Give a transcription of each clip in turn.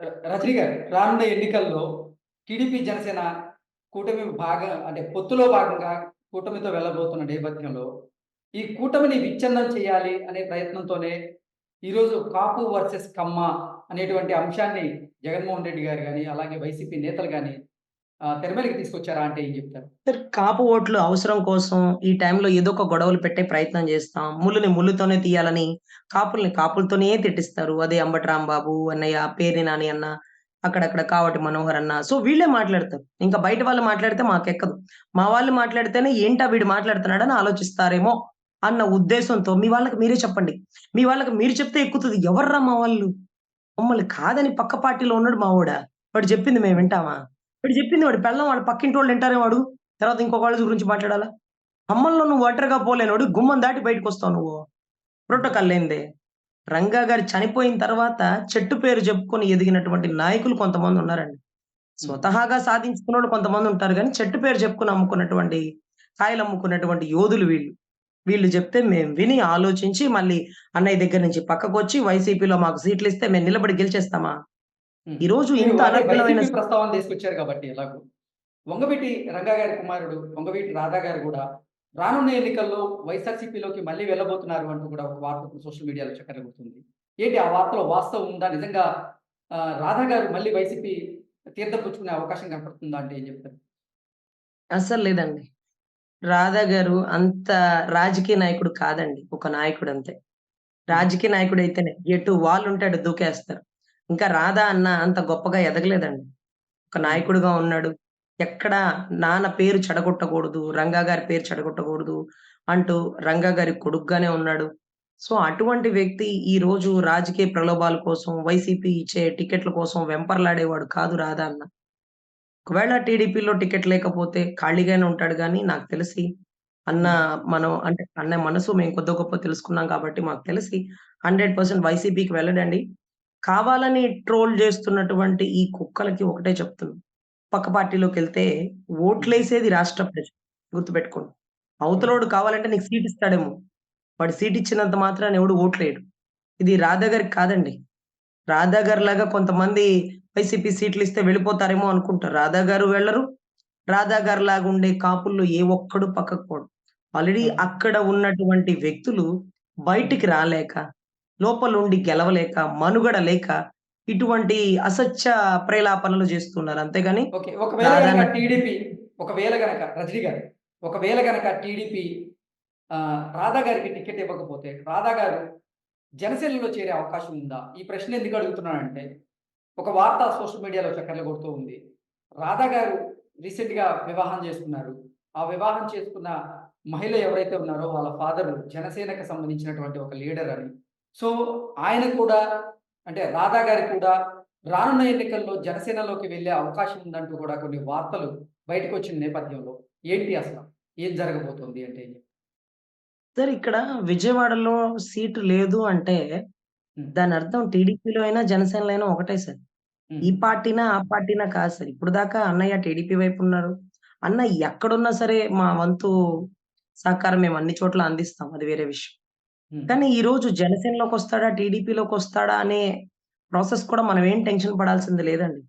రజనీ గారు రానున్న ఎన్నికల్లో టీడీపీ, జనసేన కూటమి భాగం అంటే పొత్తులో భాగంగా కూటమితో వెళ్ళబోతున్న నేపథ్యంలో, ఈ కూటమిని విచ్ఛిన్నం చేయాలి అనే ప్రయత్నంతోనే ఈరోజు కాపు వర్సెస్ కమ్మ అనేటువంటి అంశాన్ని జగన్మోహన్ రెడ్డి గారు కానీ అలాగే వైసీపీ నేతలు కానీ తెరమేలకి తీసుకొచ్చారా అంటే ఏం చెప్తారు? సార్ కాపు ఓట్లు అవసరం కోసం ఈ టైంలో ఏదో ఒక గొడవలు పెట్టే ప్రయత్నం చేస్తాం. ముల్లుని ముళ్ళుతోనే తీయాలని కాపుల్ని కాపులతోనే తిట్టిస్తారు. అదే అంబటి రాంబాబు అన్నయ్య, పేర్ని నాని అన్న, అక్కడక్కడ కావటి మనోహర్ అన్న. సో వీళ్ళే మాట్లాడతారు. ఇంకా బయట వాళ్ళు మాట్లాడితే మాకెక్కదు. మా వాళ్ళు మాట్లాడితేనే ఏంటా వీడు మాట్లాడుతున్నాడని ఆలోచిస్తారేమో అన్న ఉద్దేశంతో మీ వాళ్ళకి మీరే చెప్పండి. మీ వాళ్ళకి మీరు చెప్తే ఎక్కుతుంది ఎవర్రా మా వాళ్ళు? మమ్మల్ని కాదని పక్క పార్టీలో ఉన్నాడు మావోడా? వాడు చెప్పింది మేము వింటామా? వాడు చెప్పింది వాడి వాడు పక్కింటి వాళ్ళు వింటారే వాడు తర్వాత ఇంకొక వాళ్ళ గురించి మాట్లాడాలా? అమ్మల్లో నువ్వు ఒంటరిగా పోలేనోడు గుమ్మం దాటి బయటకొస్తావు నువ్వు. ప్రోటోకాల్ లేనిదే. రంగా గారు చనిపోయిన తర్వాత చెట్టు పేరు చెప్పుకొని ఎదిగినటువంటి నాయకులు కొంతమంది ఉన్నారండి. స్వతహాగా సాధించుకున్న వాళ్ళు కొంతమంది ఉంటారు కానీ చెట్టు పేరు చెప్పుకొని అమ్ముకున్నటువంటి కాయలు అమ్ముకున్నటువంటి యోధులు వీళ్ళు. వీళ్ళు చెప్తే మేము విని, ఆలోచించి మళ్ళీ అన్నయ్య దగ్గర నుంచి పక్కకొచ్చి వైసీపీలో మాకు సీట్లు ఇస్తే మేము నిలబడి గెలిచేస్తామా? ఈరోజు మీరు ఇంత అనర్గళమైన ప్రస్తావన తీసుకొచ్చారు కాబట్టి ఎలాగో. వంగవీటి రంగా గారి కుమారుడు వంగవీటి రాధా గారు కూడా రానున్న ఎన్నికల్లో వైఎస్ఆర్‌సీపీలోకి మళ్ళీ వెళ్ళబోతున్నారు అంటూ కూడా ఒక వార్త సోషల్ మీడియాలో చక్కర్లు కొడుతుంది. ఏంటి ఆ వార్తలో వాస్తవం ఉందా? నిజంగా రాధా గారు మళ్ళీ వైసీపీ తీర్థం పుచ్చుకునే అవకాశం కనపడుతుందా అంటే ఏం చెప్తారు? అస్సలు లేదండి. రాధా గారు అంత రాజకీయ నాయకుడు కాదండి. ఒక నాయకుడు అంతే. రాజకీయ నాయకుడైతేనే ఎటు వాళ్ళుంటే అటు దూకేస్తారు. ఇంకా రాధా అన్న అంత గొప్పగా ఎదగలేదండి. ఒక నాయకుడుగా ఉన్నాడు. ఎక్కడ నాన్న పేరు చెడగొట్టకూడదు, రంగా గారి పేరు చెడగొట్టకూడదు అంటూ రంగా గారి కొడుకుగానే ఉన్నాడు. సో, అటువంటి వ్యక్తి ఈ రోజు రాజకీయ ప్రలోభాల కోసం, వైసీపీ ఇచ్చే టికెట్ల కోసం వెంపర్లాడేవాడు కాదు రాధా అన్న. ఒకవేళ టీడీపీలో టికెట్ లేకపోతే ఖాళీగానే ఉంటాడు కానీ నాకు తెలిసి అన్న మనం అంటే అన్న మనసు మేము కొద్ది గొప్ప తెలుసుకున్నాం కాబట్టి మాకు తెలిసి 100% వైసీపీకి వెళ్ళడండి. కావాలని ట్రోల్ చేస్తున్నటువంటి ఈ కుక్కలకి ఒకటే చెప్తున్నా. పక్క పార్టీలోకెళ్తే హ్మ్. ఓట్లేసేది రాష్ట్ర ప్రజలు. గుర్తుపెట్టుకోండి. అవతలోడు కావాలంటే నీకు సీట్ ఇస్తాడేమో. వాడు సీట్ ఇచ్చినంత మాత్రాన ఎవడు ఓట్లేయడు. ఇది రాధా గారికి కాదండి. రాధా గారిలాగా కొంతమంది వైసీపీ సీట్లిస్తే వెళ్ళిపోతారేమో అనుకుంటారు. రాధా గారు వెళ్ళరు. రాధా గారిలాగా ఉండే కాపుల్లో ఏ ఒక్కడు పక్కకు పోడు. ఆల్రెడీ. అక్కడ ఉన్నటువంటి వ్యక్తులు. బయటికి రాలేక, లోపలుండి గెలవలేక, మనుగడ లేక ఇటువంటి అసత్య ప్రేలాపనలు చేస్తున్నారు. అంతేగాని. ఒకవేళ టీడీపీ ఒకవేళ గనక రజనీ గారు ఒకవేళ గనక టీడీపీ రాధా గారికి టికెట్ ఇవ్వకపోతే రాధా గారు జనసేనలో చేరే అవకాశం ఉందా? ఈ ప్రశ్న ఎందుకు అడుగుతున్నానంటే, ఒక వార్త సోషల్ మీడియాలో చక్కర్లు కొడుతూ ఉంది. రాధా గారు రీసెంట్‌గా వివాహం చేసుకున్నారు. ఆ వివాహం చేసుకున్న మహిళ ఎవరైతే ఉన్నారో వాళ్ళ ఫాదర్ జనసేనకి సంబంధించినటువంటి ఒక లీడర్ అని. సో, ఆయన కూడా అంటే రాధా గారు కూడా రానున్న ఎన్నికల్లో జనసేనలోకి వెళ్ళే అవకాశం ఉందంటూ కూడా కొన్ని వార్తలు బయటకొచ్చిన నేపథ్యంలో ఏంటి అసల? ఏం జరగబోతుంది అంటే? సార్ ఇక్కడ విజయవాడలో సీటు లేదు అంటే, హ్మ్. దానర్థం టీడీపీలో అయినా, జనసేనలో అయినా ఒకటే సార్. ఈ. పార్టీనా, ఆ పార్టీనా కాదు సార్. ఇప్పటిదాకా అన్నయ్య టీడీపీ వైపు ఉన్నారు. అన్న ఎక్కడున్నా సరే మా వంతు సహకారం మేము అన్ని చోట్ల అందిస్తాం. అది వేరే విషయం. హ్మ్. కానీ ఈరోజు జనసేనలోకొస్తాడా, టీడీపీలోకొస్తాడా అనే ప్రాసెస్ కూడా మనం ఏం టెన్షన్ పడాల్సింది లేదండి.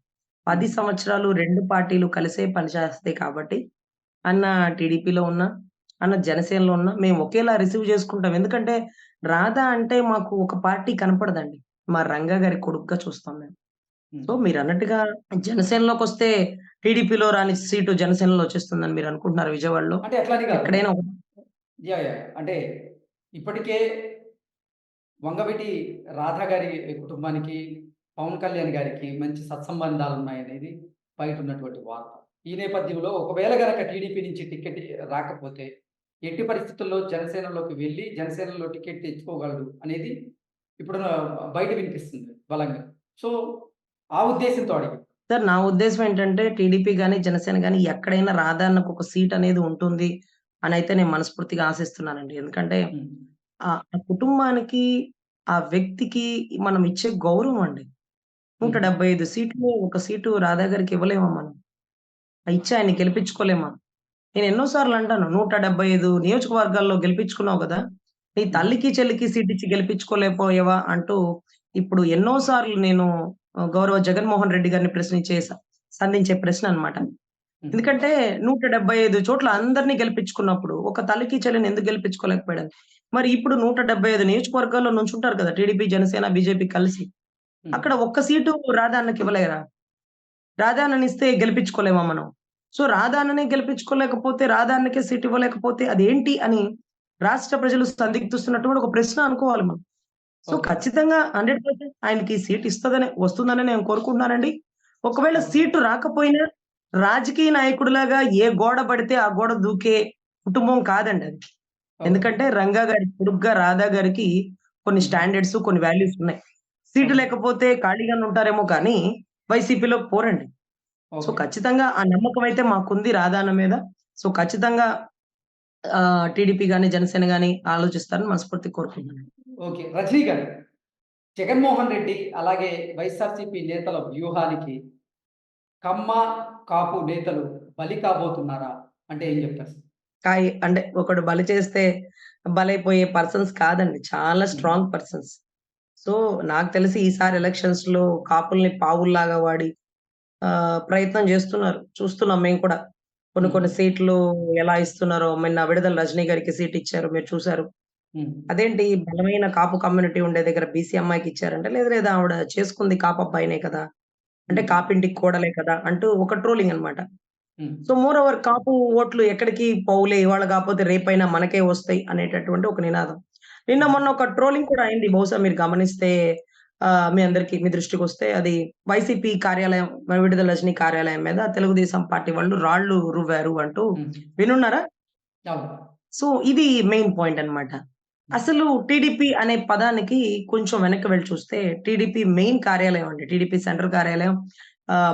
10 హ్మ్. సంవత్సరాలు 2 పార్టీలు కలిసే పనిచేస్తాయి కాబట్టి, అన్న టీడీపీలో ఉన్నా, అన్న జనసేనలో ఉన్నా మేము ఒకేలా రిసీవ్ చేసుకుంటాం. ఎందుకంటే రాధా అంటే మాకు ఒక పార్టీ కనపడదండి. మా రంగా గారి కొడుకుగా చూస్తాం మేము. సో, హ్మ్. మీరన్నట్టుగా జనసేనలోకొస్తే టీడీపీలో రాని సీటు జనసేనలో వచ్చేస్తుందని మీరు అనుకుంటున్నారా విజయవాడలో? అంటే అట్లని కాదు. ఎక్కడైనా ఒక యాహ్! యాహ్! అంటే ఇప్పటికే వంగవిటి రాధా గారి కుటుంబానికి, పవన్ కళ్యాణ్ గారికి మంచి సత్సంబంధాలున్నాయనేది బయటున్నటువంటి వార్త. ఈ నేపథ్యంలో ఒకవేళ గనక టీడీపీ నుంచి టికెట్ రాకపోతే, ఎట్టి పరిస్థితుల్లో జనసేనలోకి వెళ్ళి జనసేనలో టికెట్ తెచ్చుకోగలడు అనేది ఇప్పుడు బయట వినిపిస్తుంది బలంగా. సో, ఆ ఉద్దేశంతో అడిగి సార్ నా ఉద్దేశం ఏంటంటే టీడీపీ కానీ జనసేన కానీ ఎక్కడైనా రాధాన్నకు ఒక సీట్ అనేది ఉంటుంది అనైతే నేను మనస్ఫూర్తిగా ఆశిస్తున్నానండి. ఎందుకంటే ఆ కుటుంబానికి, ఆ వ్యక్తికి మనం ఇచ్చే గౌరవం అండి. హ్మ్. 175 సీట్లు ఒక సీటు రాధా గారికి ఇవ్వలేమా మనం? ఇచ్చి ఆయన్ని గెలిపించుకోలేమా? నేను ఎన్నో సార్లు అంటాను. 175 నియోజకవర్గాల్లో గెలిపించుకున్నావు గదా! నీ. తల్లికి, చెల్లికి సీట్ ఇచ్చి గెలిపించుకోలేకపోయావా? అంటూ ఇప్పుడు ఎన్నో సార్లు నేను గౌరవ జగన్మోహన్ రెడ్డి గారిని ప్రశ్నించే సంధించే ప్రశ్న అన్నమాట. హ్మ్. ఎందుకంటే 175 చోట్ల అందరిని గెలిపించుకున్నప్పుడు ఒక తల్లికి, చెల్లిని ఎందుకు గెలిపించుకోలేకపోయాడు? మరి ఇప్పుడు 175 నియోజకవర్గాల్లో నుంచుంటారు కదా! టీడీపీ, జనసేన, బీజేపీ కలిసి. అక్కడ ఒక్క సీటు రాధా అన్నకి ఇవ్వలేరా? రాధా అన్ననిస్తే గెలిపించుకోలేమా మనం? సో, రాధా అన్ననే గెలిపించుకోలేకపోతే, రాధా అన్నకే సీట్ ఇవ్వలేకపోతే అదేంటి అని రాష్ట్ర ప్రజలు సందిగ్ధిస్తున్నటువంటి ఒక ప్రశ్న అనుకోవాలి మనం. సో. ఖచ్చితంగా 100% ఆయనకి సీట్ ఇస్తదనే వస్తుందనే నేను కోరుకుంటున్నానండి. ఒకవేళ. సీటు రాకపోయినా రాజకీయ నాయకుడిలాగా ఏ గోడ పడితే ఆ గోడ దూకే కుటుంబం కాదండి అది. ఎందుకంటే రంగా గారి కొడుకుగా రాధా గారికి కొన్ని. స్టాండర్డ్స్, కొన్ని వాల్యూస్ ఉన్నాయి. సీటు. లేకపోతే ఖాళీగానే ఉంటారేమో కానీ వైసీపీలోకి పోరండి. సో. ఖచ్చితంగా ఆ నమ్మకం అయితే మాకుంది రాధా అన్న మీద. సో, ఖచ్చితంగా టీడీపీ గాని, జనసేన గాని ఆలోచిస్తారని మనస్ఫూర్తిగా కోరుకుంటున్నాను. ఓకే. రజనీ గారు, జగన్మోహన్ రెడ్డి అలాగే వైఎస్ఆర్‌సీపీ నేతల వ్యూహానికి కమ్మ, కాపు నేతలు బలి కాబోతున్నారా? అంటే ఏం చెప్తారు? కాయి అంటే ఒకడు బలి చేస్తే బలైపోయే పర్సన్స్ కాదండి. చాలా. Strong persons. సో, నాకు తెలిసి ఈసారి ఎలక్షన్స్‌లో కాపుల్ని పావుల్లాగా వాడి ప్రయత్నం చేస్తున్నారు. చూస్తున్నాం మేము కూడా. కొన్ని. కొన్ని సీట్లు ఎలా ఇస్తున్నారో మొన్న విడుదల రజనీ గారికి సీట్ ఇచ్చారు మీరు చూసారు. అదేంటి బలమైన కాపు కమ్యూనిటీ ఉండే దగ్గర బీసీ అమ్మాయికి ఇచ్చారంటే, లేదు లేదు ఆవిడ చేసుకుంది కాపు అబ్బాయినే కదా! అంటే. కాపింటికి కోడలే కదా! అంటూ ఒక ట్రోలింగ్ అన్నమాట. హ్మ్. సో, మోర్ ఓవర్ కాపు ఓట్లు ఎక్కడికి పోవులే ఇవాళ కాకపోతే రేపైనా మనకే వస్తాయి అనేటటువంటి ఒక నినాదం. నిన్న. మొన్న ఒక ట్రోలింగ్ కూడా అయింది. బహుశా మీరు గమనిస్తే మీ అందరికి మీ దృష్టికొస్తే అది వైసీపీ కార్యాలయం విడుదల రజనీ కార్యాలయం మీద తెలుగుదేశం పార్టీ వాళ్ళు రాళ్ళు రువ్వారు అంటూ. వినున్నారా? సో, ఇది మెయిన్ పాయింట్ అన్నమాట. అసలు టీడీపీ అనే పదానికి కొంచెం వెనక్కి వెళ్ళి చూస్తే టీడీపీ మెయిన్ కార్యాలయం అండి. టీడీపీ సెంట్రల్ కార్యాలయం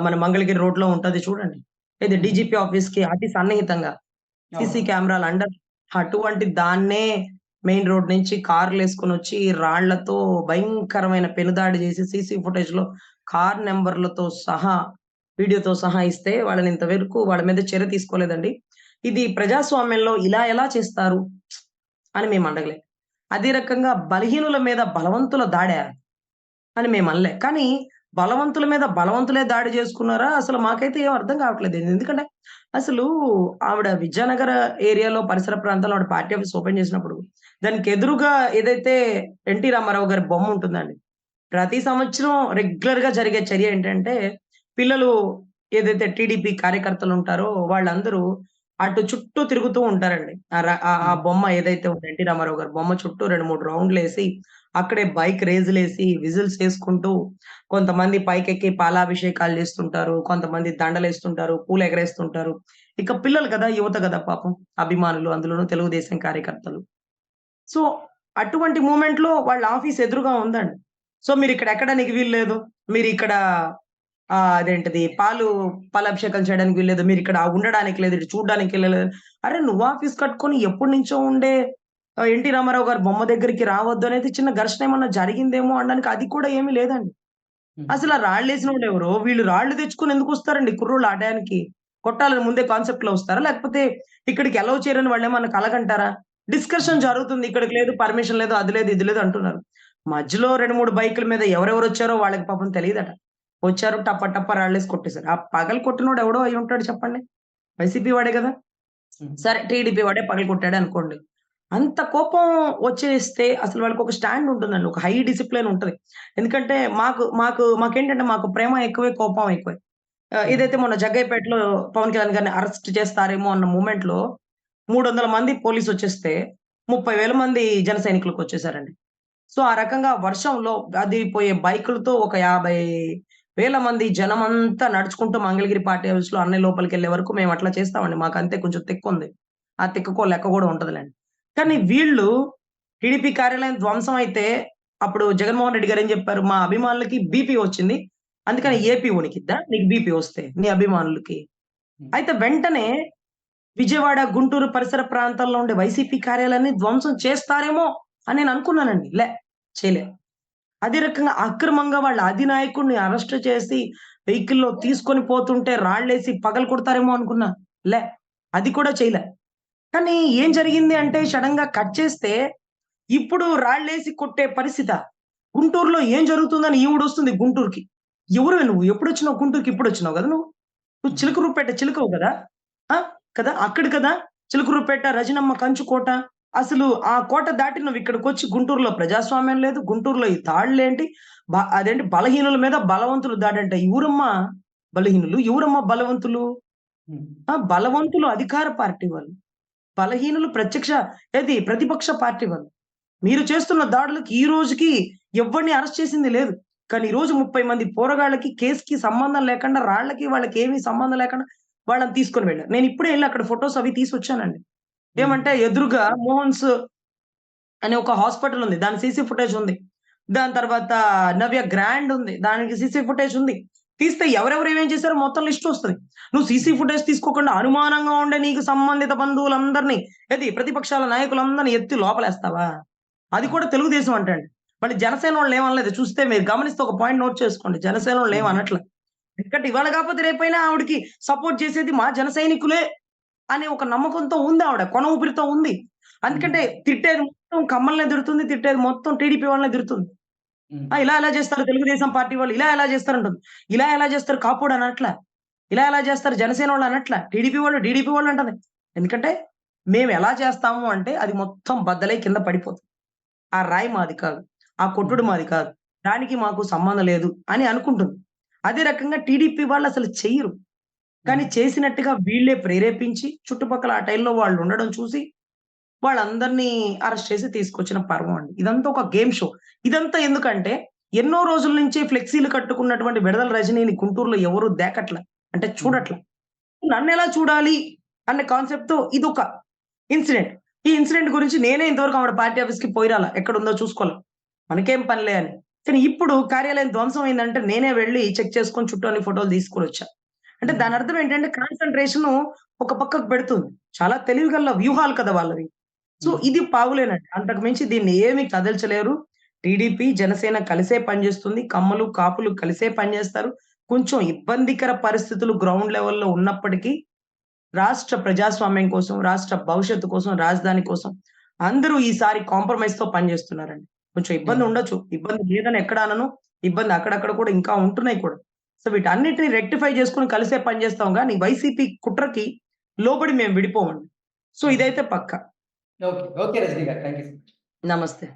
మన మంగళగిరి రోడ్‌లో ఉంటది చూడండి. ఇది. డీజీపీ ఆఫీస్‌కి అతి సన్నిహితంగా సీసీ. కెమెరాలు అండర్ అటువంటి దాన్నే మెయిన్ రోడ్ నుంచి కార్‌లేసుకొనొచ్చి రాళ్ళతో భయంకరమైన పెనుదాడి చేసి సీసీ ఫుటేజ్‌లో కార్ నంబర్‌లతో సహా, వీడియోతో సహా ఇస్తే వాళ్ళని ఇంతవరకు వాళ్ళ మీద చర్య తీసుకోలేదండి. ఇది ప్రజాస్వామ్యంలో ఇలా ఎలా చేస్తారు? అని మేము అడగలే. అదే రకంగా బలహీనుల మీద బలవంతుల దాడా? అని మేము అనలే. కానీ బలవంతుల మీద బలవంతులే దాడి చేసుకున్నారా? అసలు మాకైతే ఏం అర్థం కావట్లేదు. ఎందుకంటే అసలు ఆవిడ విజయనగర ఏరియాలో పరిసర ప్రాంతాల్లో ఆవిడ పార్టీ ఆఫీస్ ఓపెన్ చేసినప్పుడు దానికి ఎదురుగా ఏదైతే ఎన్టీ రామారావు గారి బొమ్మ ఉంటుందండి. ప్రతి సంవత్సరం రెగ్యులర్‌గా జరిగే చర్య ఏంటంటే పిల్లలు ఏదైతే టీడీపీ కార్యకర్తలు ఉంటారో వాళ్ళందరూ అటు చుట్టూ తిరుగుతూ ఉంటారండి. ఆ. బొమ్మ ఏదైతే ఉందో ఎన్టీ రామారావు గారి బొమ్మ చుట్టూ 2, 3 రౌండ్‌లేసి అక్కడే బైక్ రేసులేసి విజిల్స్ చేసుకుంటూ కొంతమంది పైకెక్కి పాలాభిషేకాలు చేస్తుంటారు. కొంతమంది దండలేస్తుంటారు. పూలు ఎగరేస్తుంటారు. ఇక పిల్లలు కదా! యువత కదా పాపం అభిమానులు అందులోనూ తెలుగుదేశం కార్యకర్తలు. సో, అటువంటి మూవ్‌మెంట్‌లో వాళ్ళ ఆఫీస్ ఎదురుగా ఉందండి. సో, మీరిక్కడ ఎక్కడానికి వీల్లేదు. మీరిక్కడ ఆహ్, అదేంటిది పాలు పాలాభిషేకం చేయడానికి వీల్లేదు. మీరిక్కడ ఉండడానికి లేదు. ఇటు చూడ్డానికి ఎళ్ళలేదు. అరె! నువ్వు ఆఫీస్ కట్టుకొని ఎప్పటినుంచో ఉండే ఆహ్, ఎన్టీ రామారావు గారి బొమ్మ దగ్గరికి రావద్దు అనేది చిన్న ఘర్షణ ఏమన్నా జరిగిందేమో అనడానికి అది కూడా ఏమీ లేదండి. అసల ఆ రాళ్ళేసినోళ్ళెవరో వీళ్ళు రాళ్ళు తెచ్చుకొని ఎందుకొస్తారండి కుర్రోళ్ళు ఆ టయానికి? కొట్టాలని ముందే కాన్సెప్ట్‌లో వస్తారా? లేకపోతే ఇక్కడికి అలౌ చేయరని వాళ్ళేమన్నా కలగంటారా? డిస్కషన్. జరుగుతుంది. ఇక్కడికి లేదు, పర్మిషన్ లేదు, అది లేదు, ఇది లేదు అంటున్నారు. మధ్యలో 2, 3 బైకుల మీద ఎవరెవరొచ్చారో వాళ్ళకి పాపం తెలీదట. వచ్చారు టప టప రాళ్ళేసి కొట్టేసారు. ఆ పగలు కొట్టినోడు ఎవడో అయ్యుంటాడు చెప్పండి. వైసీపీ వాడే! హ్మ్. సరే టీడీపీ వాడే పగలగొట్టాడు అనుకోండి. అంత కోపం వచ్చేస్తే అసలు వాళ్ళకొక స్టాండ్ ఉంటుందండి. ఒక హై డిసిప్లిన్ ఉంటది. ఎందుకంటే మాకు మాకు మాకేంటంటే మాకు ప్రేమ ఎక్కువే, కోపం ఎక్కువే. ఏదైతే మొన్న జగ్గయ్యపేటలో పవన్ కళ్యాణ్ గారిని అరెస్ట్ చేస్తారేమో అన్న మూమెంట్‌లో 300 మంది పోలీసొచ్చేస్తే 30,000 మంది జన సైనికులకొచ్చేసారండి. సో, ఆ రకంగా వర్షంలో అదిరిపోయే బైకులతో ఒక 50,000 మంది జనమంతా నడుచుకుంటూ మంగళగిరి పార్టీ హౌస్‌లో అన్నయ్య లోపలికెళ్ళే వరకు మేము అట్లా చేస్తామండి. మాకంతే కొంచెం తిక్కుంది. ఆ తిక్కకో లెక్క గూడా ఉంటదిలెండి. కానీ. వీళ్ళు టీడీపీ కార్యాలయం ధ్వంసం అయితే అప్పుడు జగన్మోహన్ రెడ్డి గారు ఏం జెప్పారు? మా అభిమానులకి బీపీ వచ్చింది. అందుకని హ్మ్. ఏపీ వణికిద్దా? నీకు బీపీ వస్తే నీ అభిమానులకి? హ్మ్. అయితే వెంటనే విజయవాడ, గుంటూరు పరిసర ప్రాంతాల్లో ఉండే వైసీపీ కార్యాలయాన్ని ధ్వంసం చేస్తారేమో అని నేను అనుకున్నానండి. లే చేయలే. అదే రకంగా అక్రమంగా వాళ్ళ అధినాయకుడిని అరెస్ట్ చేసి వెహికల్‌లో తీసుకొని పోతుంటే రాళ్ళేసి పగలగొడతారేమో అనుకున్నా. లే. అది కూడా చేయలే. కానీ ఏం జరిగింది అంటే సడెన్‌గా కట్ చేస్తే ఇప్పుడు రాళ్ళేసి కొట్టే పరిస్థితి గుంటూరులో ఏం జరుగుతుందని ఈవిడొస్తుంది గుంటూరుకి. ఎవరు నువ్వు ఎప్పుడొచ్చినావు గుంటూరుకి ఇప్పుడొచ్చినావు కదా నువ్వు. నువ్వు చిలకలూరిపేట చిలుకవు కదా ఆ! కదా! అక్కడ కదా! చిలకలూరిపేట, రజనమ్మ కంచుకోట. అసలు ఆ కోట దాటి నువ్విక్కడికొచ్చి గుంటూరులో ప్రజాస్వామ్యం లేదు. గుంటూరులో ఈ దాడులేంటి? బ అదేంటి బలహీనుల మీద బలవంతులు దాడంట. ఎవరమ్మ బలహీనులు? ఎవరమ్మ బలవంతులు? ఆ! బలవంతులు అధికార పార్టీ వాళ్ళు. బలహీనులు ప్రత్యక్ష ఏది ప్రతిపక్ష పార్టీ వాళ్ళు. మీరు చేస్తున్న దాడులకు ఈ రోజుకి ఎవ్వరిని అరెస్ట్ చేసింది లేదు. కానీ ఈ రోజు ముప్పై మంది పోరగాళ్ళకి కేసుకి సంబంధం లేకుండా రాళ్ళకి వాళ్ళకి ఏమి సంబంధం లేకుండా వాళ్ళని తీసుకొని వెళ్ళారు నేను ఇప్పుడే వెళ్ళి అక్కడ ఫోటోస్ అవి తీసి వచ్చానండి ఏమంటే ఎదురుగా మోహన్స్ అనే ఒక హాస్పిటల్ ఉంది. దాని సీసీ ఫుటేజ్ ఉంది. దాని తర్వాత నవ్య గ్రాండ్ ఉంది. దానికి సీసీ ఫుటేజ్ ఉంది. తీస్తే ఎవరెవరు ఏమేం చేశారో మొత్తం లిస్ట్ వస్తది. నువ్వు సీసీ ఫుటేజ్ తీసుకోకుండా అనుమానంగా ఉండే నీకు సంబంధిత బంధువులందరినీ ఏది ప్రతిపక్షాల నాయకులందరినీ ఎత్తి లోపలేస్తావా? అది కూడా తెలుగుదేశం అంటండి. మళ్ళీ జనసేన వాళ్ళు ఏమనలేదు. చూస్తే మీరు గమనిస్తే ఒక పాయింట్ నోట్ చేసుకోండి. జనసేన వాళ్ళు ఏమనట్లేదు ఎందుకంటే ఇవాళ కాకపోతే రేపైనా ఆవిడకి సపోర్ట్ చేసేది మా జన సైనికులే అనే ఒక నమ్మకంతో ఉంది ఆవిడ. కొన ఊపిరితో ఉంది. అందుకంటే. తిట్టేది మొత్తం కమ్మల్నే తిడుతుంది. తిట్టేది మొత్తం టీడీపీ వాళ్ళనే తిడుతుంది. ఆ! ఇలా ఎలా చేస్తారు తెలుగుదేశం పార్టీ వాళ్ళు? ఇలా ఎలా చేస్తారంటుంది. ఇలా ఎలా చేస్తారు కాపోడు అనట్ల. ఇలా ఎలా చేస్తారు జనసేన వాళ్ళు అనట్ల. టీడీపీ వాళ్ళు, టీడీపీ వాళ్ళు అంటది. ఎందుకంటే మేము ఎలా చేస్తాము అంటే అది మొత్తం బద్దలై కింద పడిపోతుంది. ఆ రాయి మాది కాదు. ఆ కొట్టుడు. మాది కాదు. దానికి మాకు సంబంధం లేదు అని అనుకుంటుంది. అదే రకంగా టీడీపీ వాళ్ళు అసలు చెయ్యరు. కానీ. చేసినట్టుగా వీళ్ళే ప్రేరేపించి చుట్టుపక్కల ఆ టైంలో వాళ్ళు ఉండడం చూసి వాళ్ళందరినీ అరెస్ట్ చేసి తీసుకొచ్చిన పర్వం అండి. ఇదంతా ఒక గేమ్ షో. ఇదంతా ఎందుకంటే ఎన్నో రోజుల నుంచి ఫ్లెక్సీలు కట్టుకున్నటువంటి విడుదల రజనీని గుంటూరులో ఎవరు దేకట్ల. అంటే. చూడట్ల. నన్నెలా చూడాలి అనే కాన్సెప్ట్‌తో ఇదొక ఇన్సిడెంట్. ఈ ఇన్సిడెంట్ గురించి నేనే ఇంతవరకు ఆవిడ పార్టీ ఆఫీస్‌కి పోయి రాలా. ఎక్కడుందో చూసుకోలా. మనకేం పనిలే అని. కానీ ఇప్పుడు కార్యాలయం ధ్వంసం అయిందంటే నేనే వెళ్ళి చెక్ చేసుకొని చుట్టూ అన్ని ఫోటోలు తీసుకొనొచ్చా. అంటే హ్మ్. దాని అర్థం ఏంటంటే కాన్సంట్రేషను ఒక పక్కకు పెడుతుంది. చాలా తెలివిగల్ల వ్యూహాలు కదా వాళ్ళవి. సో హ్మ్. ఇది పావులేనండి. అంతకు మించి దీన్ని ఏమి కదల్చలేరు. టీడీపీ, జనసేన కలిసే పనిచేస్తుంది. కమ్మలు, కాపులు కలిసే పనిచేస్తారు. కొంచెం ఇబ్బందికర పరిస్థితులు గ్రౌండ్ లెవెల్‌లో ఉన్నప్పటికీ రాష్ట్ర ప్రజాస్వామ్యం కోసం, రాష్ట్ర భవిష్యత్తు కోసం, రాజధాని కోసం అందరూ ఈసారి కాంప్రమైజ్‌తో పనిచేస్తున్నారండి. కొంచెం ఇబ్బంది ఓకే. ఉండొచ్చు. ఇబ్బంది లేదని ఎక్కడ అనను. ఇబ్బంది అక్కడక్కడ కూడా ఇంకా ఉంటున్నాయి కూడా. సో వీటన్నిటిని రెక్టిఫై చేసుకొని కలిసే పనిచేస్తాం గానీ వైసీపీ కుట్రకి లోబడి మేము విడిపోమండి. So okay. ఇదైతే పక్కా. ఓకే. ఓకే రజనీ గారు. Thank you. నమస్తే.